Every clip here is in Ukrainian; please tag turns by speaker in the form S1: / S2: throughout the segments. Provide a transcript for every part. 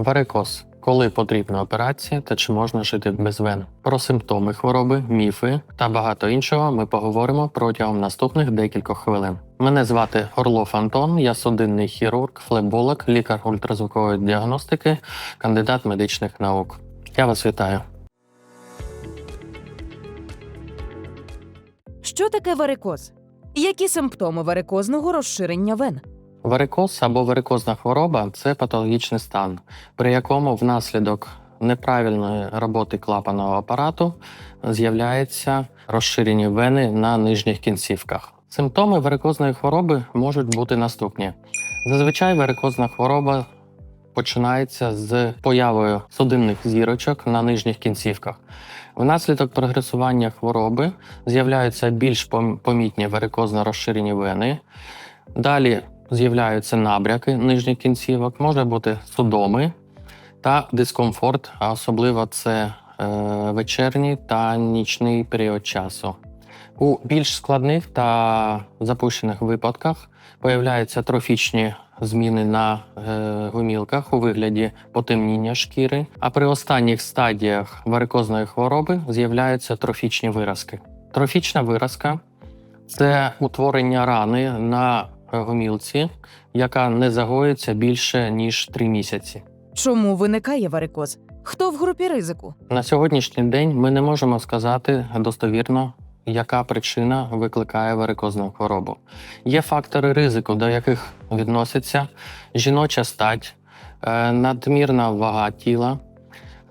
S1: Варикоз. Коли потрібна операція та чи можна жити без вен? Про симптоми хвороби, міфи та багато іншого ми поговоримо протягом наступних декількох хвилин. Мене звати Орлов Антон, я судинний хірург, флеболог, лікар ультразвукової діагностики, кандидат медичних наук. Я вас вітаю.
S2: Що таке варикоз? Які симптоми варикозного розширення вен?
S1: Варикоз або варикозна хвороба це патологічний стан, при якому внаслідок неправильної роботи клапаного апарату з'являються розширені вени на нижніх кінцівках. Симптоми варикозної хвороби можуть бути наступні: зазвичай варикозна хвороба починається з появою судинних зірочок на нижніх кінцівках. Внаслідок прогресування хвороби з'являються більш помітні варикозно розширені вени. Далі з'являються набряки нижніх кінцівок, може бути судоми та дискомфорт, а особливо це е, вечірній та нічний період часу. У більш складних та запущених випадках появляються трофічні зміни на е, гумілках у вигляді потемніння шкіри, а при останніх стадіях варикозної хвороби з'являються трофічні виразки. Трофічна виразка це утворення рани на гомілці, яка не загоїться більше ніж 3 місяці.
S2: Чому виникає варикоз? Хто в групі ризику?
S1: На сьогоднішній день ми не можемо сказати достовірно, яка причина викликає варикозну хворобу. Є фактори ризику, до яких відносяться жіноча стать, е, надмірна вага тіла,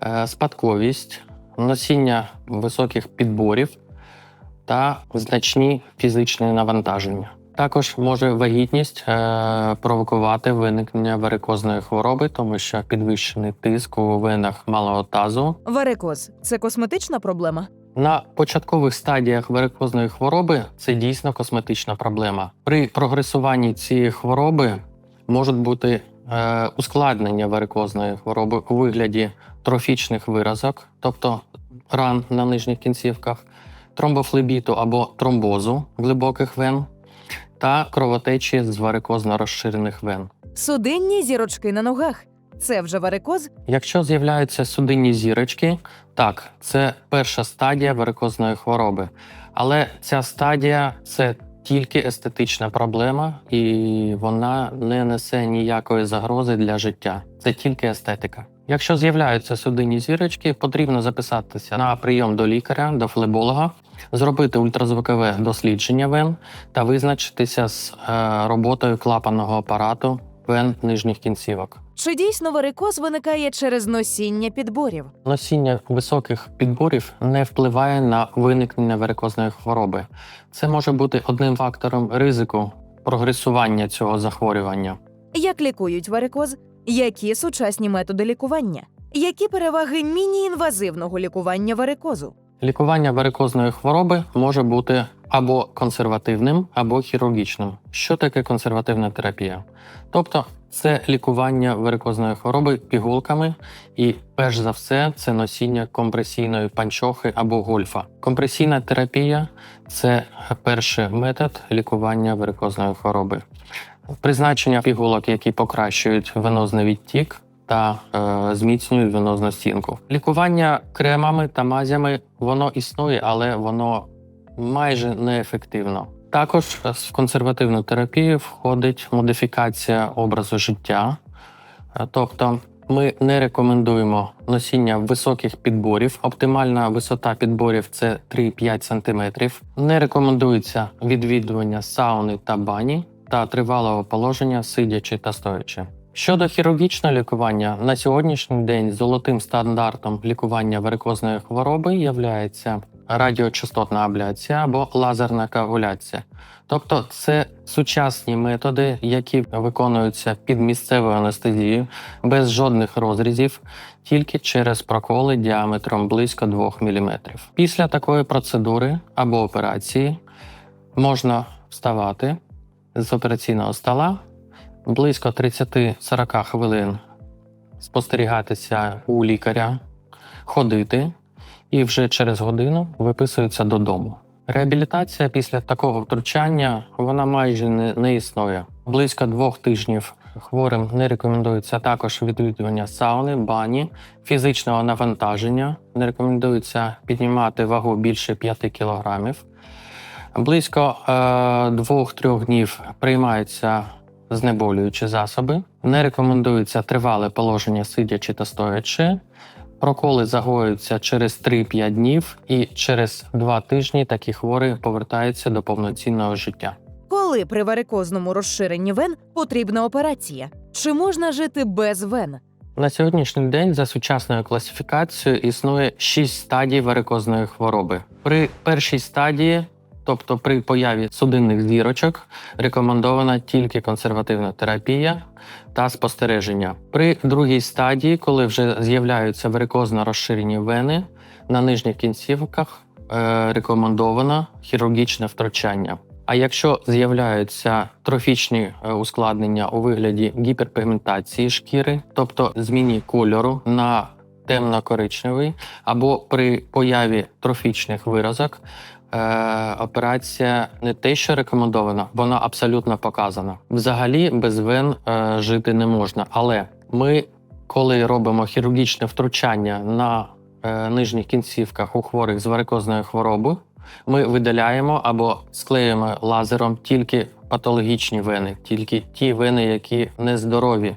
S1: е, спадковість, носіння високих підборів та значні фізичні навантаження. Також може вагітність е, провокувати виникнення варикозної хвороби, тому що підвищений тиск у венах малого тазу
S2: Варикоз це косметична проблема.
S1: на початкових стадіях варикозної хвороби це дійсно косметична проблема. При прогресуванні цієї хвороби можуть бути е, ускладнення варикозної хвороби у вигляді трофічних виразок, тобто ран на нижніх кінцівках, тромбофлебіту або тромбозу глибоких вен та кровотечі з варикозно розширених вен.
S2: Судинні зірочки на ногах. Це вже варикоз?
S1: Якщо з'являються судинні зірочки, так, це перша стадія варикозної хвороби. Але ця стадія це тільки естетична проблема, і вона не несе ніякої загрози для життя. Це тільки естетика. Якщо з'являються судинні зірочки, потрібно записатися на прийом до лікаря, до флеболога, зробити ультразвукове дослідження вен та визначитися з е, роботою клапанного апарату вен нижніх кінцівок.
S2: Чи дійсно варикоз виникає через носіння підборів?
S1: Носіння високих підборів не впливає на виникнення варикозної хвороби. Це може бути одним фактором ризику прогресування цього захворювання.
S2: Як лікують варикоз? Які сучасні методи лікування? Які переваги міні-інвазивного лікування варикозу?
S1: Лікування варикозної хвороби може бути або консервативним, або хірургічним. Що таке консервативна терапія? Тобто це лікування варикозної хвороби пігулками, і перш за все це носіння компресійної панчохи або гольфа. Компресійна терапія це перший метод лікування варикозної хвороби. Призначення пігулок, які покращують венозний відтік та е, зміцнюють венозну стінку. Лікування кремами та мазями воно існує, але воно майже неефективно. Також в консервативну терапію входить модифікація образу життя, Е, тобто ми не рекомендуємо носіння високих підборів. Оптимальна висота підборів це 3-5 см. Не рекомендується відвідування сауни та бані та тривалого положення, сидячи та стоячи. Щодо хірургічного лікування, на сьогоднішній день золотим стандартом лікування варикозної хвороби є радіочастотна абляція або лазерна коагуляція. Тобто це сучасні методи, які виконуються під місцевою анестезією без жодних розрізів, тільки через проколи діаметром близько 2 мм. Після такої процедури або операції можна вставати з операційного стола близько 30-40 хвилин спостерігатися у лікаря, ходити і вже через годину виписуються додому. Реабілітація після такого втручання вона майже не, не існує. Близько двох тижнів хворим не рекомендується також відвідування сауни, бані, фізичного навантаження. Не рекомендується піднімати вагу більше 5 кілограмів. Близько е, 2-3 днів приймаються знеболюючі засоби. Не рекомендується тривале положення сидячи та стоячи. Проколи загоюються через 3-5 днів, і через 2 тижні такі хворі повертаються до повноцінного життя.
S2: Коли при варикозному розширенні вен потрібна операція? Чи можна жити без вен?
S1: На сьогоднішній день за сучасною класифікацією існує 6 стадій варикозної хвороби. При першій стадії, тобто при появі судинних зірочок, рекомендована тільки консервативна терапія та спостереження. При другій стадії, коли вже з'являються варикозно розширені вени на нижніх кінцівках, е, рекомендовано хірургічне втручання. А якщо з'являються трофічні е, ускладнення у вигляді гіперпігментації шкіри, тобто зміні кольору на темно-коричневий, або при появі трофічних виразок, е, операція не те, що рекомендована, вона абсолютно показана. Взагалі без вен е, жити не можна. Але ми, коли робимо хірургічне втручання на е, нижніх кінцівках у хворих з варикозною хворобою, ми видаляємо або склеюємо лазером тільки патологічні вени, тільки ті вени, які нездорові.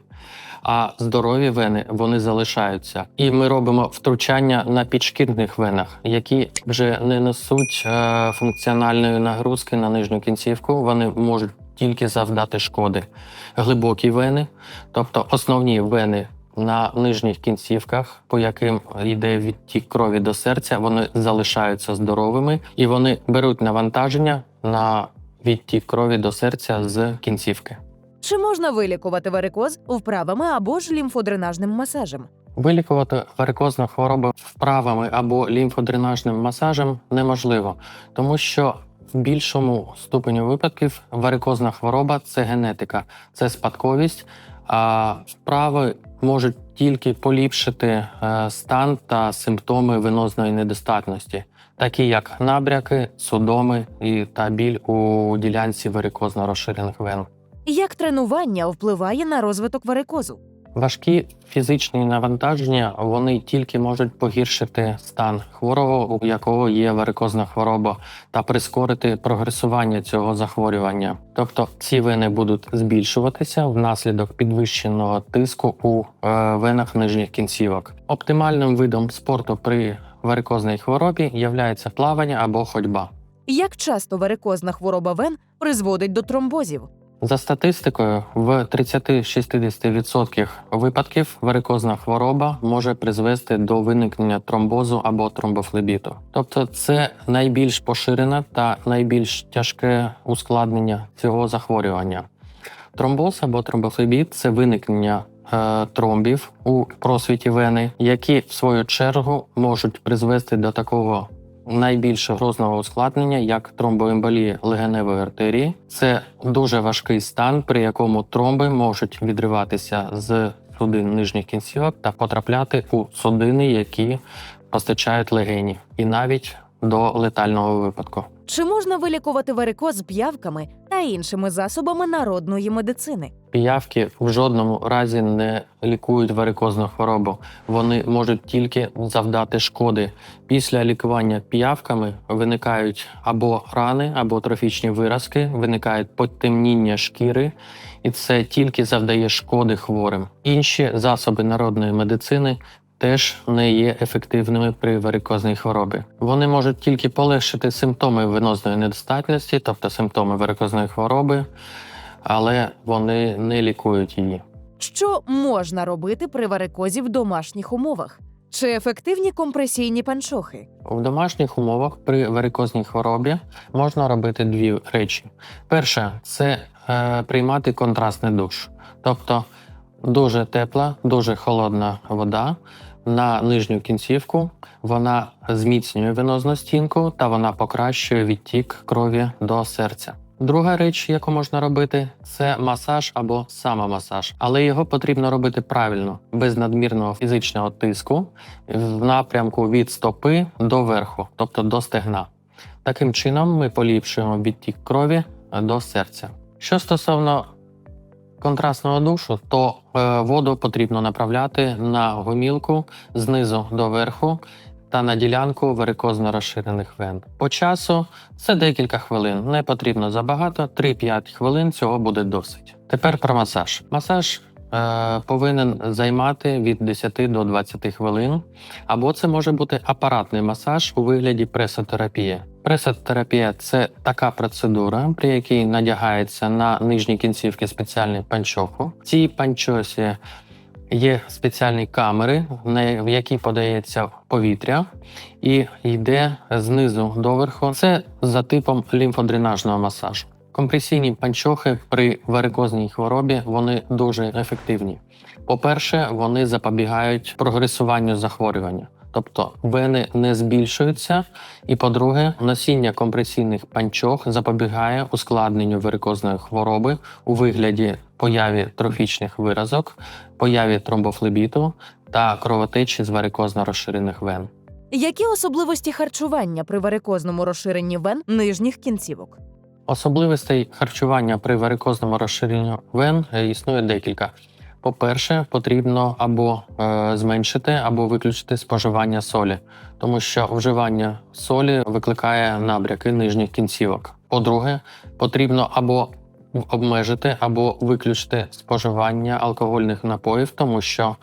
S1: А здорові вени вони залишаються, і ми робимо втручання на підшкірних венах, які вже не несуть е, функціональної нагрузки на нижню кінцівку. Вони можуть тільки завдати шкоди. Глибокі вени, тобто основні вени на нижніх кінцівках, по яким йде відтік крові до серця, вони залишаються здоровими і вони беруть навантаження на відтік крові до серця з кінцівки.
S2: Чи можна вилікувати варикоз вправами або ж лімфодренажним масажем?
S1: Вилікувати варикозну хворобу вправами або лімфодренажним масажем неможливо, тому що в більшому ступеню випадків варикозна хвороба це генетика, це спадковість. А вправи можуть тільки поліпшити е, стан та симптоми венозної недостатності, такі як набряки, судоми і та біль у ділянці варикозно розширених вен.
S2: Як тренування впливає на розвиток варикозу?
S1: Важкі фізичні навантаження вони тільки можуть погіршити стан хворого, у якого є варикозна хвороба, та прискорити прогресування цього захворювання. Тобто ці вени будуть збільшуватися внаслідок підвищеного тиску у е, венах нижніх кінцівок. Оптимальним видом спорту при варикозній хворобі є плавання або ходьба.
S2: Як часто варикозна хвороба вен призводить до тромбозів?
S1: За статистикою, в 30-60% випадків варикозна хвороба може призвести до виникнення тромбозу або тромбофлебіту. Тобто, це найбільш поширене та найбільш тяжке ускладнення цього захворювання. Тромбоз або тромбофлебіт це виникнення е, тромбів у просвіті вени, які в свою чергу можуть призвести до такого найбільш грозного ускладнення, як тромбоемболія легеневої артерії. Це дуже важкий стан, при якому тромби можуть відриватися з судин нижніх кінцівок та потрапляти у судини, які постачають легені, і навіть до летального випадку.
S2: Чи можна вилікувати варикоз п'явками іншими засобами народної медицини?
S1: Піявки в жодному разі не лікують варикозну хворобу. Вони можуть тільки завдати шкоди. Після лікування піявками виникають або рани, або трофічні виразки, виникають потемніння шкіри, і це тільки завдає шкоди хворим. Інші засоби народної медицини. Теж не є ефективними при варикозній хворобі. Вони можуть тільки полегшити симптоми венозної недостатності, тобто симптоми варикозної хвороби, але вони не лікують її.
S2: Що можна робити при варикозі в домашніх умовах? Чи ефективні компресійні панчохи?
S1: В домашніх умовах при варикозній хворобі можна робити дві речі. Перше це е, приймати контрастний душ, тобто дуже тепла, дуже холодна вода на нижню кінцівку. Вона зміцнює венозну стінку та вона покращує відтік крові до серця. Друга річ, яку можна робити, це масаж або самомасаж, але його потрібно робити правильно, без надмірного фізичного тиску в напрямку від стопи до верху, тобто до стегна. Таким чином ми поліпшуємо відтік крові до серця. Що стосовно контрастного душу, то е, воду потрібно направляти на гомілку знизу до верху та на ділянку варикозно розширених вен. По часу це декілька хвилин. Не потрібно забагато, 3-5 хвилин цього буде досить. Тепер про масаж. Масаж повинен займати від 10 до 20 хвилин, або це може бути апаратний масаж у вигляді пресотерапії. Пресотерапія це така процедура, при якій надягається на нижні кінцівки спеціальний панчоху. В цій панчосі є спеціальні камери, в які подається повітря і йде знизу доверху. Це за типом лімфодренажного масажу. Компресійні панчохи при варикозній хворобі вони дуже ефективні. По-перше, вони запобігають прогресуванню захворювання. Тобто вени не збільшуються, і по-друге, носіння компресійних панчох запобігає ускладненню варикозної хвороби у вигляді появі трофічних виразок, появі тромбофлебіту та кровотечі з варикозно розширених вен.
S2: Які особливості харчування при варикозному розширенні вен нижніх кінцівок?
S1: Особливостей харчування при варикозному розширенні вен е, існує декілька. По-перше, потрібно або е, зменшити, або виключити споживання солі, тому що вживання солі викликає набряки нижніх кінцівок. По-друге, потрібно або обмежити, або виключити споживання алкогольних напоїв, тому що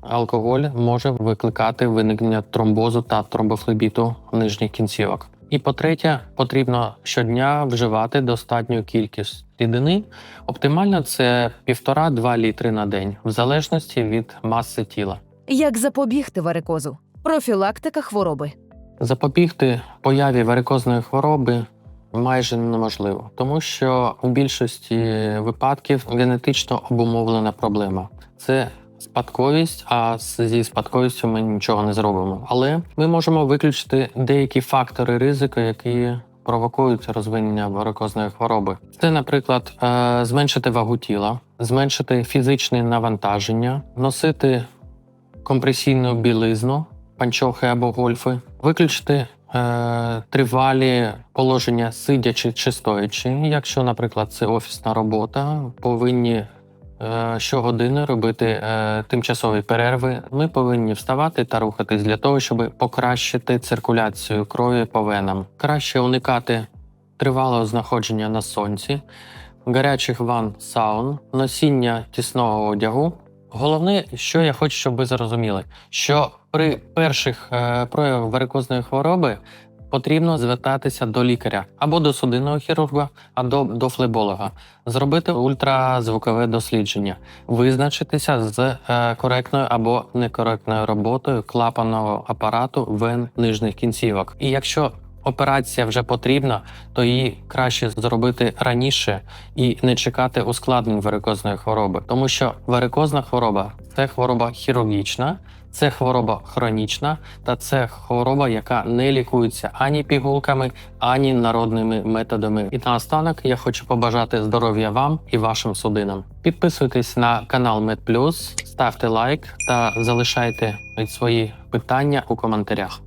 S1: алкоголь може викликати виникнення тромбозу та тромбофлебіту нижніх кінцівок. І по-третє, потрібно щодня вживати достатню кількість рідини. Оптимально це 1,5-2 літри на день, в залежності від маси тіла.
S2: Як запобігти варикозу? Профілактика хвороби.
S1: Запобігти появі варикозної хвороби майже неможливо, тому що у більшості випадків генетично обумовлена проблема. Це спадковість, а зі спадковістю ми нічого не зробимо. Але ми можемо виключити деякі фактори ризику, які провокують розвинення варикозної хвороби. Це, наприклад, е, зменшити вагу тіла, зменшити фізичне навантаження, носити компресійну білизну, панчохи або гольфи, виключити е, тривалі положення сидячи чи стоячи. Якщо, наприклад, це офісна робота, повинні щогодини робити е, тимчасові перерви. Ми повинні вставати та рухатись для того, щоб покращити циркуляцію крові по венам. Краще уникати тривалого знаходження на сонці, гарячих ванн саун, носіння тісного одягу. Головне, що я хочу, щоб ви зрозуміли, що при перших е, проявах варикозної хвороби потрібно звертатися до лікаря або до судинного хірурга, або до флеболога, зробити ультразвукове дослідження, визначитися з е, коректною або некоректною роботою клапанного апарату вен нижніх кінцівок. І якщо операція вже потрібна, то її краще зробити раніше і не чекати ускладнень варикозної хвороби, тому що варикозна хвороба це хвороба хірургічна, це хвороба хронічна, та це хвороба, яка не лікується ані пігулками, ані народними методами. І наостанок я хочу побажати здоров'я вам і вашим судинам. Підписуйтесь на канал MedPlus, ставте лайк та залишайте свої питання у коментарях.